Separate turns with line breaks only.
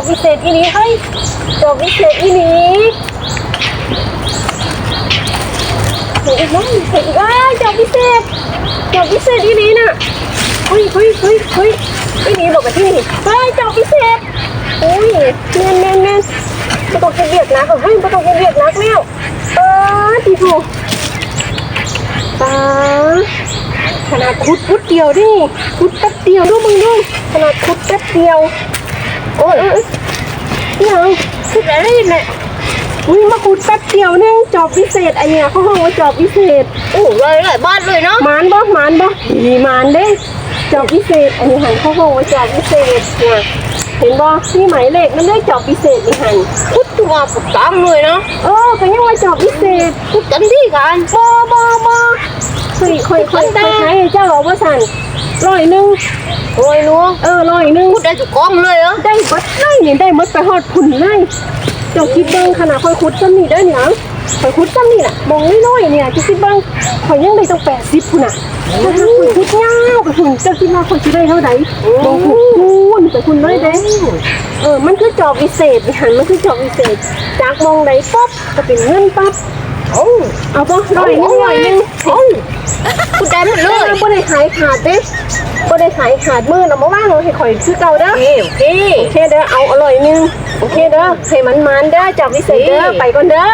อบพิเศษอีนี้เฮ้ยจอบพิเศษอีนี้เห็นอีกมั้งเห็นอีกอ้าวจอบพิเศษจอบพิเศษอีนี้น่ะเฮ้ยเฮ้ยเฮ้ยเฮ้ยอีนี้บอกกับที่นี่เฮ้ยจอบพิเศษอุ้ยแน่นแน่นแน่นไม่ต้องเบียดนักเฮ้ยไม่ต้องเบียดนักแล้วเออทีถูกตาขนาดคุดคุดเดียวดิคุดแป๊บเดียวดูมึงดูขนาดคุดแป๊บเดียว ยเอ้ยเดี๋ยวคุดอะไรเนี่ยอุ้ยมาคุดแป๊บเดียวเนึงจอบพิเศษไอเนี่ยเขาห้องว่าจอบพิเศษ
โอ้เลยหลายบ้านเลยเนาะ
มานบ่มานบ่มีมานเด้จอบพิเศษอันนี้หันเขาห้องว่าจอบพิเศษเนี่ยเห็นบ่ที่หมายเลขมันได้จอบพิเศษนี่หัน
พุทธวาปุกตามเลยเนาะ
เออก็ยังว่าจอบพิเศษ
พุทธันที่กัน
บ่บ่บ่ ค่อยค่อยค่อยค่อยให้เจ้าเอาว่าสั่นร้อยหนึง
โอ้ยนัว
เออร้อยหนึง
พุทธได้จุกกองเลยเหรอ
ได้หมดเลยนี่ได้หมดไปฮอดพุ่นเลยเจ้าคิดเบิ่งขนาดคอยคุดซ้ำนี่ได้อเนี่ยคอยคุดซ้ำนี่น่ะมองน้อยๆเนี่ยจะคิดเบิ่งคอยยังได้ต้องแปดสิบพุ่นน่ะถ้าคอยคุดยาวกับพุ่นเจ้าคิดว่าคอยสิได้เท่าไหร่มองคุดคูนไปคุณเลยเด้เออมันคือจอบวิเศษนี่หันมันคือจอบวิเศษจากมองใดปั๊บก็เป็นเงินปั๊บ
โอ้
เอาปะหน่อยนึงร้อยหนึง
โอ้พุทธได้หมด
เลยบ่ได้ขายขาดเด้บ่ได้ขายขาดมือเรามาว่างเอาให้ข่อยคือเก่าเด้อ
โอเคโอเค
โอเคเด้อเอาอร่อยนึงโอเคเด้อให้มันมันเด้อจับวิเศษเด้อไปก่อนเด้อ